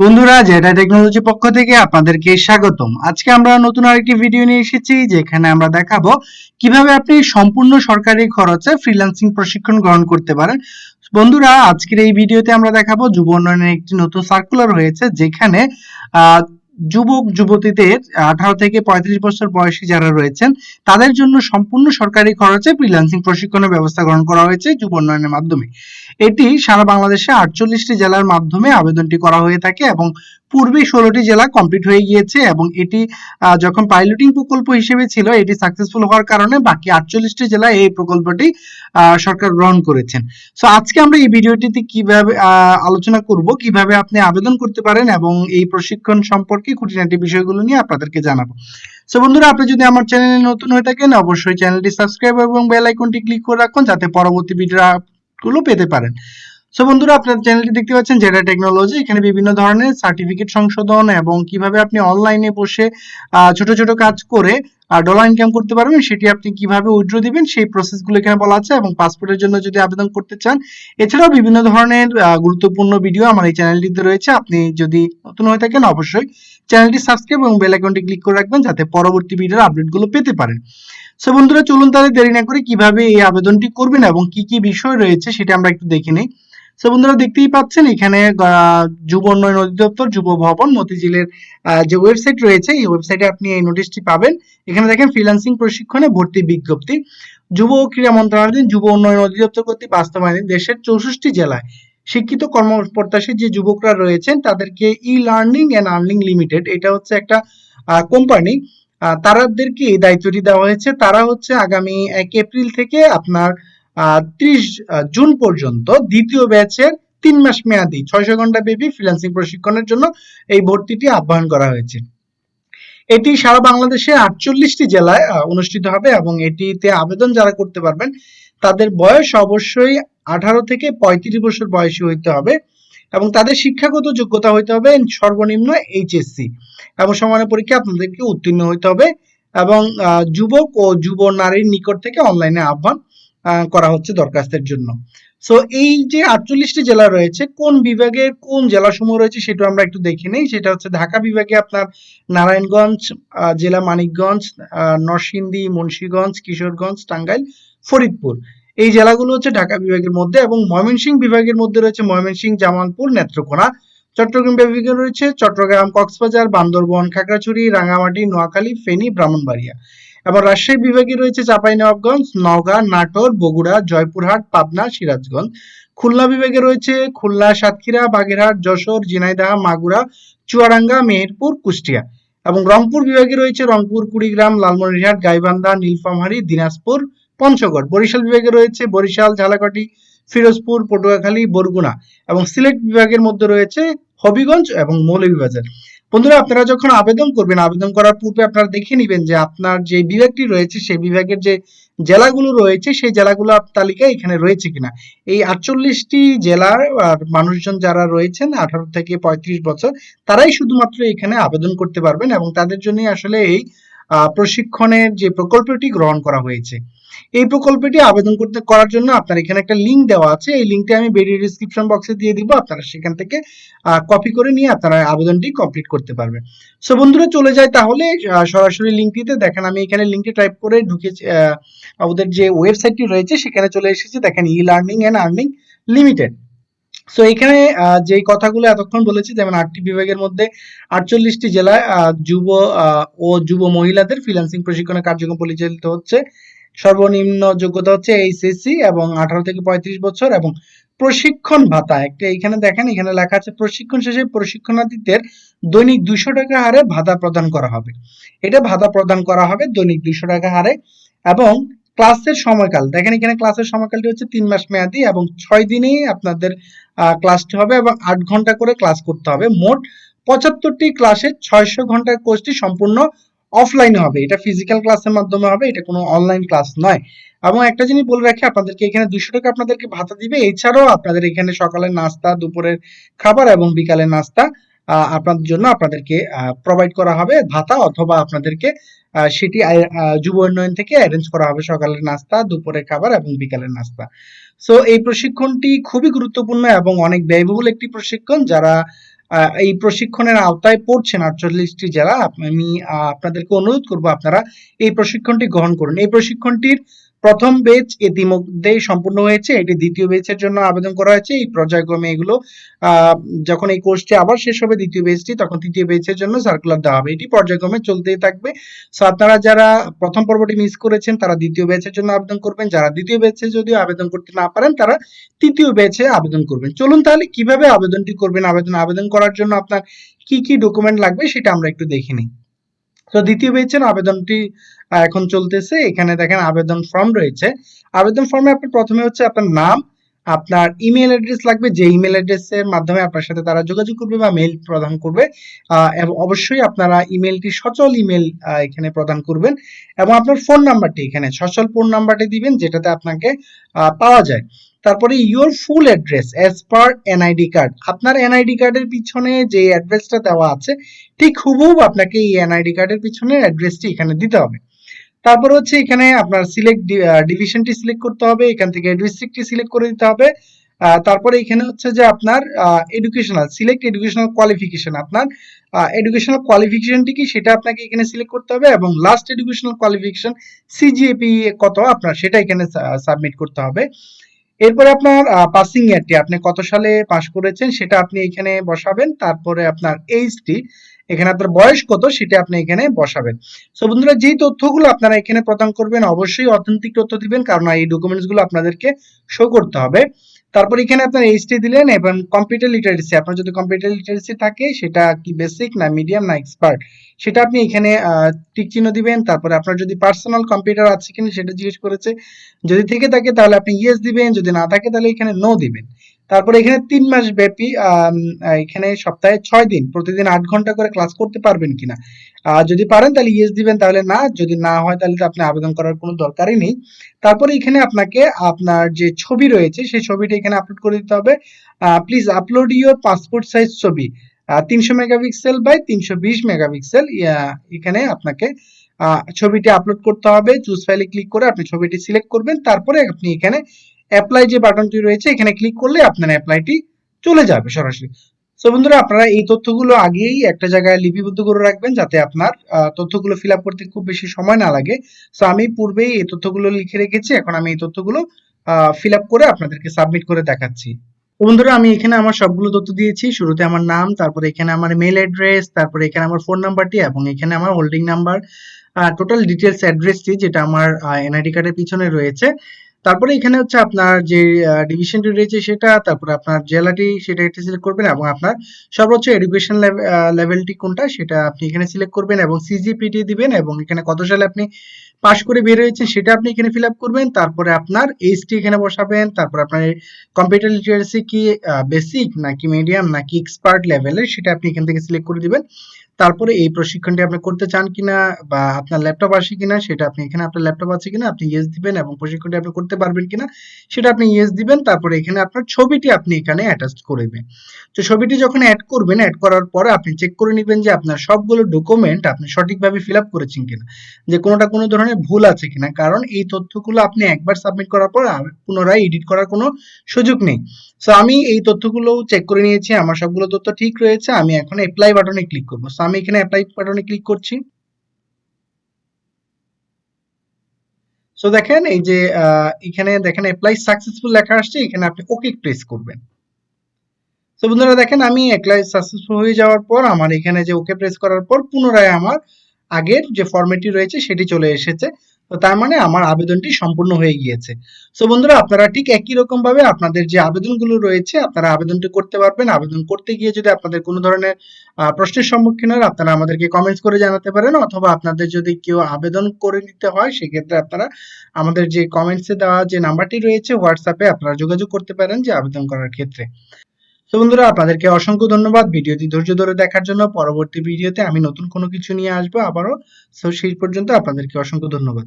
বন্ধুরা জেটা টেকনোলজি পক্ষ থেকে আপনাদেরকে স্বাগতম। আজকে আমরা নতুন আরেকটি ভিডিও নিয়ে এসেছি, যেখানে আমরা দেখাবো কীভাবে আপনি সম্পূর্ণ সরকারি খরচে ফ্রিল্যান্সিং প্রশিক্ষণ গ্রহণ করতে পারেন। বন্ধুরা, আজকের এই ভিডিওতে আমরা দেখাবো যুব উন্নয়নের একটি নতুন সার্কুলার হয়েছে যেখানে যুবক, যুবতীদের আঠারো থেকে পঁয়ত্রিশ বছর বয়সী যারা রয়েছেন, তাদের জন্য সম্পূর্ণ সরকারি খরচে ফ্রিল্যান্সিং প্রশিক্ষণের ব্যবস্থা গ্রহণ করা হয়েছে যুব উন্নয়নের মাধ্যমে। এটি সারা বাংলাদেশে আটচল্লিশটি জেলার মাধ্যমে আবেদনটি করা হয়ে থাকে এবং পূর্বে ষোলোটি জেলা কমপ্লিট হয়ে গিয়েছে এবং এটি যখন পাইলটিং প্রকল্প হিসেবে ছিল, এটি সাকসেসফুল হওয়ার কারণে বাকি আটচল্লিশটি জেলায় এই প্রকল্পটি সরকার গ্রহণ করেছেন। সো আজকে আমরা এই ভিডিওটিতে কীভাবে আলোচনা করব, কীভাবে আপনি আবেদন করতে পারেন এবং এই প্রশিক্ষণ সম্পর্কে খুঁটিনাটি বিষয়গুলো নিয়ে আপনাদেরকে জানাব। সো বন্ধুরা, আপনি যদি আমার চ্যানেলে নতুন হয়ে থাকেন, অবশ্যই চ্যানেলটি সাবস্ক্রাইব এবং বেল আইকনটি ক্লিক করে রাখুন, যাতে পরবর্তী ভিডিও গুলো পেতে পারেন। সো বন্ধুরা, আপনার চ্যানেলটি দেখতে পাচ্ছেন জেডা টেকনোলজি এখানে বিভিন্ন ধরনের সার্টিফিকেট সংশোধন এবং কীভাবে আপনি অনলাইনে বসে ছোট ছোট কাজ করে ডলার ইনকাম করতে পারবেন, সেটি আপনি কীভাবে উইথড্র দিবেন, সেই প্রসেসগুলো এখানে বলা আছে এবং পাসপোর্টের জন্য যদি আবেদন করতে চান, এছাড়াও বিভিন্ন ধরনের গুরুত্বপূর্ণ ভিডিও আমার এই চ্যানেলটিতে রয়েছে। আপনি যদি নতুন হয়ে থাকেন, অবশ্যই চ্যানেলটি সাবস্ক্রাইব এবং বেল আইকনটি ক্লিক করে রাখবেন, যাতে পরবর্তী ভিডিওর আপডেটগুলো পেতে পারেন। সো বন্ধুরা, চলুন তাহলে দেরি না করে কীভাবে এই আবেদনটি করবেন এবং কি কি বিষয় রয়েছে, সেটা আমরা একটু দেখে নিই। সো বন্ধুরা দেখতেই পাচ্ছেন, এখানে যুব উন্নয়ন অধিদপ্তর, যুব ভবন, মতিঝিলের যে ওয়েবসাইট রয়েছে, এই ওয়েবসাইটে আপনি এই নোটিশটি পাবেন। এখানে দেখেন ফ্রিলান্সিং প্রশিক্ষণে ভর্তি বিজ্ঞপ্তি। যুব ও ক্রীড়া মন্ত্রণালয় যুব উন্নয়ন অধিদপ্তর কর্তৃক বাস্তবায়নে দেশের চৌষট্টি জেলায়। শিক্ষিত কর্মপ্রত্যাশী যে যুবকরা রয়েছেন, তাদেরকে E learning and earning limited এটা হচ্ছে একটা কোম্পানি তাদেরকে এই দায়িত্বটি দেওয়া হয়েছে। তারা হচ্ছে আগামী এক এপ্রিল থেকে আপনার ত্রিশ জুন পর্যন্ত দ্বিতীয় ব্যাচের তিন মাস মেয়াদি ছয়শো ঘণ্টা ব্যাপী ফ্রিল্যান্সিং প্রশিক্ষণের জন্য এই ভর্তিটি আহ্বান করা হয়েছে। এটি সারা বাংলাদেশে আটচল্লিশটি জেলায় অনুষ্ঠিত হবে এবং এটিতে আবেদন যারা করতে পারবেন তাদের বয়স অবশ্যই আঠারো থেকে পঁয়ত্রিশ বছর বয়সী হইতে হবে এবং তাদের শিক্ষাগত যোগ্যতা হইতে হবে সর্বনিম্ন এইচএসসি এবং সমানের পরীক্ষা আপনাদেরকে উত্তীর্ণ হইতে হবে এবং যুবক ও যুব নারীর নিকট থেকে অনলাইনে আহ্বান আহ, করা হচ্ছে দরখাস্তের জন্য। সো এই যে আটচল্লিশটি জেলা রয়েছে, কোন বিভাগের কোন জেলাসমূহ রয়েছে সেটা আমরা একটু দেখে নেই। সেটা হচ্ছে ঢাকা বিভাগে আপনার নারায়ণগঞ্জ জেলা মানিকগঞ্জ নরসিংদী, মুন্সিগঞ্জ, কিশোরগঞ্জ, টাঙ্গাইল, ফরিদপুর। এই জেলাগুলো হচ্ছে ঢাকা বিভাগের মধ্যে এবং ময়মনসিংহ বিভাগের মধ্যে রয়েছে ময়মনসিংহ, জামালপুর, নেত্রকোনা। চট্টগ্রাম বিভাগে রয়েছে চট্টগ্রাম, কক্সবাজার, বান্দরবন, খাগড়াছড়ি রাঙামাটি নোয়াখালী, ফেনী, ব্রাহ্মণবাড়িয়া। এবং রাজশাহী বিভাগে রয়েছে চাঁপাইনবাবগঞ্জ, নওগাঁ, নাটোর, বগুড়া, জয়পুরহাট, পাবনা, সিরাজগঞ্জ। খুলনা বিভাগে রয়েছে খুলনা, সাতক্ষীরা, বাগেরহাট, যশোর, ঝিনাইদহ, মাগুরা, চুয়াডাঙ্গা, মেহেরপুর, কুষ্টিয়া। এবং রংপুর বিভাগে রয়েছে রংপুর, কুড়িগ্রাম, লালমনিরহাট, গাইবান্ধা, নীলফামারী, দিনাজপুর, পঞ্চগড়। বরিশাল বিভাগে রয়েছে বরিশাল ঝালাকাঠি ফিরোজপুর, পটুয়াখালী, বরগুনা। এবং সিলেট বিভাগের মধ্যে রয়েছে হবিগঞ্জ এবং মৌলভীবাজার। বন্ধুরা, আপনারা যখন আবেদন করবেন, আবেদন করার পূর্বে আপনারা দেখে নেবেন যে আপনার যে বিভাগটি রয়েছে, সেই বিভাগের যে জেলাগুলো রয়েছে, সেই জেলাগুলো তালিকায় এখানে রয়েছে কিনা। এই আটচল্লিশটি জেলার আর মানুষজন যারা রয়েছেন, আঠারো থেকে পঁয়ত্রিশ বছর, তারাই শুধুমাত্র এখানে আবেদন করতে পারবেন এবং তাদের জন্য আসলে এই প্রশিক্ষণের যে প্রকল্পটি গ্রহণ করা হয়েছে। এই প্রকল্পটি আবেদন করতে করার জন্য আপনার এখানে একটা লিংক দেওয়া আছে। এই লিংকটি আমি ভিডিও ডিসক্রিপশন বক্সে দিয়ে দিব। আপনারা সেখান থেকে কপি করে নিয়ে আপনারা আবেদনটি কমপ্লিট করতে পারবেন। সো বন্ধুরা চলে যায় তাহলে সরাসরি লিঙ্কটিতে দেখেন আমি এখানে লিঙ্কটি টাইপ করে আহ, আমাদের যে ওয়েবসাইটটি রয়েছে সেখানে চলে এসেছে। দেখেন E learning and earning limited so এখানে যেই কথাগুলো এতক্ষণ বলেছি যেমন আটটি বিভাগের মধ্যে আটচল্লিশটি জেলায় যুব ও যুব মহিলাদের ফ্রিল্যান্সিং প্রশিক্ষণের কার্যক্রম পরিচালিত হচ্ছে। সর্বনিম্ন যোগ্যতা হচ্ছে এইচএসসি এবং আঠারো থেকে পঁয়ত্রিশ বছর এবং প্রশিক্ষণ ভাতা। একটা এখানে দেখেন এখানে লেখা আছে, প্রশিক্ষণ শেষে প্রশিক্ষণার্থীদের দৈনিক দুইশো টাকা হারে ভাতা প্রদান করা হবে। এটা ভাতা প্রদান করা হবে দৈনিক দুইশো টাকা হারে এবং ক্লাসের সময়কাল। দেখেন এখানে ক্লাসের সময়কালটি হচ্ছে তিন মাস মেয়াদি এবং ছয় দিনেই আপনাদের ক্লাসটি হবে এবং আট ঘণ্টা করে ক্লাস করতে হবে। মোট পঁচাত্তরটি ক্লাসে ছয়শো ঘণ্টার কোর্সটি সম্পূর্ণ অফলাইনে হবে। এটা ফিজিক্যাল ক্লাসের মাধ্যমে হবে, এটা কোনো অনলাইন ক্লাস নয়। এবং একটা জিনিস বলে রাখি, আপনাদেরকে এখানে দুইশো টাকা আপনাদেরকে ভাতা দিবে। এছাড়াও আপনাদের এখানে সকালের নাস্তা, দুপুরের খাবার এবং বিকালের নাস্তা আপনাদের জন্য আপনাদেরকে প্রোভাইড করা হবে। ভাতা অথবা আপনাদেরকে সেটি যুব উন্নয়ন থেকে অ্যারেঞ্জ করা হবে সকালের নাস্তা, দুপুরের খাবার এবং বিকালের নাস্তা। সো এই প্রশিক্ষণটি খুবই গুরুত্বপূর্ণ এবং অনেক ব্যয়বহুল একটি প্রশিক্ষণ। যারা এই প্রশিক্ষণের আওতায় পড়ছেন আটচল্লিশটি জেলা, আমি আপনাদেরকে অনুরোধ করব আপনারা এই প্রশিক্ষণটি গ্রহণ করুন। এই প্রশিক্ষণটির প্রথম বেচ ইতিমধ্যেই সম্পূর্ণ হয়েছে, এটি দ্বিতীয় বেচের জন্য আবেদন করা হয়েছে। এই পর্যায়ক্রমে এগুলো যখন এই কোর্সটি আবার শেষ হবে দ্বিতীয় বেচটি তখন তৃতীয় বেচের জন্য সার্কুলার দেওয়া হবে। এটি পর্যায়ক্রমে চলতেই থাকবে। আপনারা যারা প্রথম পর্বটি মিস করেছেন, তারা দ্বিতীয় বেচের জন্য আবেদন করবেন। যারা দ্বিতীয় বেচে যদিও আবেদন করতে না পারেন, তারা তৃতীয় বেচে আবেদন করবেন। চলুন তাহলে কীভাবে আবেদনটি করবেন, আবেদন আবেদন করার জন্য আপনার কি কি ডকুমেন্ট লাগবে, সেটা আমরা একটু দেখে নিই। তো দ্বিতীয় ব্যাচের আবেদনটি এখন চলতেছে। এখানে দেখেন আবেদন ফর্ম রয়েছে। আবেদন ফর্মে আপনার প্রথমে হচ্ছে আপনার নাম, আপনার ইমেল অ্যাড্রেস লাগবে। যে ইমেল অ্যাড্রেসের মাধ্যমে আপনার সাথে তারা যোগাযোগ করবে বা মেইল প্রদান করবে এবং অবশ্যই আপনারা ইমেলটি সচল ইমেল এখানে প্রদান করবেন। এবং আপনার ফোন নাম্বারটি এখানে সচল ফোন নাম্বারটি দিবেন, যেটাতে আপনাকে পাওয়া যায়। তারপরে your full address as per NID card আপনার এনআইডি কার্ডের পিছনে যে অ্যাড্রেসটা দেওয়া আছে, ঠিক হুবহু আপনাকে এই এনআইডি কার্ডের পিছনে অ্যাড্রেসটি এখানে দিতে হবে। তারপর হচ্ছে এখানে আপনার সিলেক্ট ডিভিশনটি সিলেক্ট করতে হবে, এখান থেকে ডিস্ট্রিক্টটি সিলেক্ট করে দিতে হবে। তারপরে এখানে হচ্ছে যে আপনার এডুকেশনাল সিলেক্ট এডুকেশনাল কোয়ালিফিকেশন আপনার এডুকেশনাল কোয়ালিফিকেশনটি কি সেটা আপনাকে এখানে সিলেক্ট করতে হবে এবং লাস্ট এডুকেশনাল কোয়ালিফিকেশন সিজিএপি কত আপনার সেটা এখানে সাবমিট করতে হবে। এরপরে আপনার পাসিং ইয়ারটি আপনি কত সালে পাস করেছেন সেটা আপনি এখানে বসাবেন, তারপরে আপনার এইজটি এখানে আপনার বয়স কত সেটা আপনি এখানে বসাবেন। সো বন্ধুরা, যেই তথ্যগুলো আপনারা এখানে প্রদান করবেন, অবশ্যই অথেন্টিক তথ্য দিবেন, কারণ এই ডকুমেন্টসগুলো আপনাদেরকে শো করতে হবে। তারপর এখানে আপনার এইচটি দিলেন এবং কম্পিউটার লিটারেসি আপনার যদি কম্পিউটার লিটারেসি থাকে, সেটা কি বেসিক না মিডিয়াম না এক্সপার্ট সেটা আপনি এখানে টিক চিহ্ন দিবেন, তারপরে আপনার যদি পার্সোনাল কম্পিউটার আছে কিনা সেটা জিজ্ঞেস করেছে। যদি থেকে থাকে তাহলে আপনি ইয়েস দিবেন, যদি না থাকে তাহলে এখানে নো দিবেন। তারপরে এখানে তিন মাস ব্যাপী এখানে সপ্তাহে ছয় দিন, প্রতিদিন আট ঘণ্টা করে ক্লাস করতে পারবেন কিনা। যদি পারেন তাহলে ইয়েস দিবেন, তাহলে না, যদি না হয় তাহলে তো আপনি আবেদন করার কোনো দরকারই নেই। তারপরে এখানে আপনাকে আপনার যে ছবি রয়েছে, সেই ছবিটা এখানে আপলোড করে দিতে হবে। Please upload your passport size ছবি। তিনশো মেগাপিক্সেল বাই তিনশো বিশ মেগাপিক্সেল এখানে আপনাকে ছবিটি আপলোড করতে হবে। চুজ ফাইলে ক্লিক করে আপনি ছবিটি সিলেক্ট করবেন। তারপরে আপনি এখানে অ্যাপ্লাই যে বাটনটি রয়েছে, এখানে ক্লিক করলে আপনার অ্যাপ্লাইটি চলে যাবে সরাসরি। সো বন্ধুরা, আপনারা এই তথ্যগুলো আগেই একটা জায়গায় লিপিবদ্ধ করে রাখবেন যাতে আপনার তথ্যগুলো ফিল করতে খুব বেশি সময় না লাগে। সো আমি পূর্বেই এই তথ্যগুলো লিখে রেখেছি, এখন আমি এই তথ্যগুলো ফিল করে আপনাদেরকে সাবমিট করে দেখাচ্ছি। তো বন্ধুরা, আমি এখানে আমার সবগুলো তথ্য দিয়েছি, শুরুতে আমার নাম, তারপরে এখানে আমার মেল অ্যাড্রেস তারপরে এখানে আমার ফোন নাম্বারটি এবং এখানে আমার হোল্ডিং নাম্বার টোটাল ডিটেলস অ্যাড্রেসটি যেটা আমার এনআইডি কার্ডের পিছনে রয়েছে তারপরে এখানে হচ্ছে আপনার যে ডিভিশনটি রয়েছে সেটা, তারপরে আপনার জেলাটি সেটা একটি সিলেক্ট করবেন এবং আপনার সর্বোচ্চ এডুকেশন লেভেলটি কোনটা সেটা আপনি এখানে সিলেক্ট করবেন এবং সিজিপিটি দিবেন এবং এখানে কত সালে আপনি পাশ করে বের হয়েছেন সেটা আপনি এখানে ফিল আপ করবেন। তারপরে আপনার এইচটি এখানে বসাবেন। তারপর আপনার কম্পিউটার লিটারেসি কি বেসিক নাকি মিডিয়াম নাকি এক্সপার্ট লেভেলের সেটা আপনি এখান থেকে সিলেক্ট করে দিবেন। তারপরে এই প্রশিক্ষণটি আপনি করতে চান কিনা বা আপনার ল্যাপটপ আসে কিনা, সেটা আপনি এখানে আপনার ল্যাপটপ আছে কিনা, আপনি ইয়েস দিবেন এবং প্রশিক্ষণটি আপনি করতে পারবেন কিনা, সেটা আপনি ইয়েস দিবেন, তারপরে এখানে আপনার ছবিটি আপনি এখানে অ্যাটাচ করবেন তো ছবিটি যখন অ্যাড করবেন অ্যাড করার পরে আপনি চেক করে নেবেন যে আপনার সবগুলো ডকুমেন্ট আপনি সঠিকভাবে ফিল আপ করেছেন কিনা, যে কোনোটা কোনো ধরনের ভুল আছে কিনা, কারণ এই তথ্যগুলো আপনি একবার সাবমিট করার পর পুনরায় এডিট করার কোনো সুযোগ নেই। সো আমি এই তথ্যগুলো চেক করে নিয়েছি, আমার সবগুলো তথ্য ঠিক রয়েছে, আমি এখন অ্যাপ্লাই বাটনে ক্লিক করব। আমি এখানে অ্যাপ্লাই বাটনে ক্লিক করছি। সো দেখেন এই যে এখানে দেখেন অ্যাপ্লাই সাকসেসফুল লেখা আসছে, এখানে আপনি ওকে প্রেস করবেন। তো বন্ধুরা দেখেন আমি অ্যাপ্লাই সাকসেসফুল হয়ে যাওয়ার পর আমার এখানে যে ওকে প্রেস করার পর পুনরায় আমার আগের যে ফরম্যাটটি রয়েছে, সেটি চলে এসেছে। তো তার মানে আমার আবেদনটি সম্পূর্ণ হয়ে গিয়েছে। সো বন্ধুরা, আপনারা ঠিক একই রকম ভাবে আপনাদের যে আবেদনগুলো রয়েছে, আপনারা আবেদনটি করতে পারবেন। আবেদন করতে গিয়ে যদি আপনাদের কোনো ধরনের প্রশ্নের সম্মুখীন হয় আপনারা আমাদেরকে কমেন্টস করে জানাতে পারেন। অথবা আপনাদের যদি কেউ আবেদন করে নিতে হয়, সেক্ষেত্রে আপনারা আমাদের যে কমেন্টসে দেওয়া যে নাম্বারটি রয়েছে হোয়াটসঅ্যাপে আপনারা যোগাযোগ করতে পারেন যে আবেদন করার ক্ষেত্রে। তো বন্ধুরা, আপনাদেরকে অসংখ্য ধন্যবাদ ভিডিওটি ধৈর্য ধরে দেখার জন্য। পরবর্তী ভিডিওতে আমি নতুন কোনো কিছু নিয়ে আসব। আবারও সো সেই পর্যন্ত আপনাদেরকে অসংখ্য ধন্যবাদ।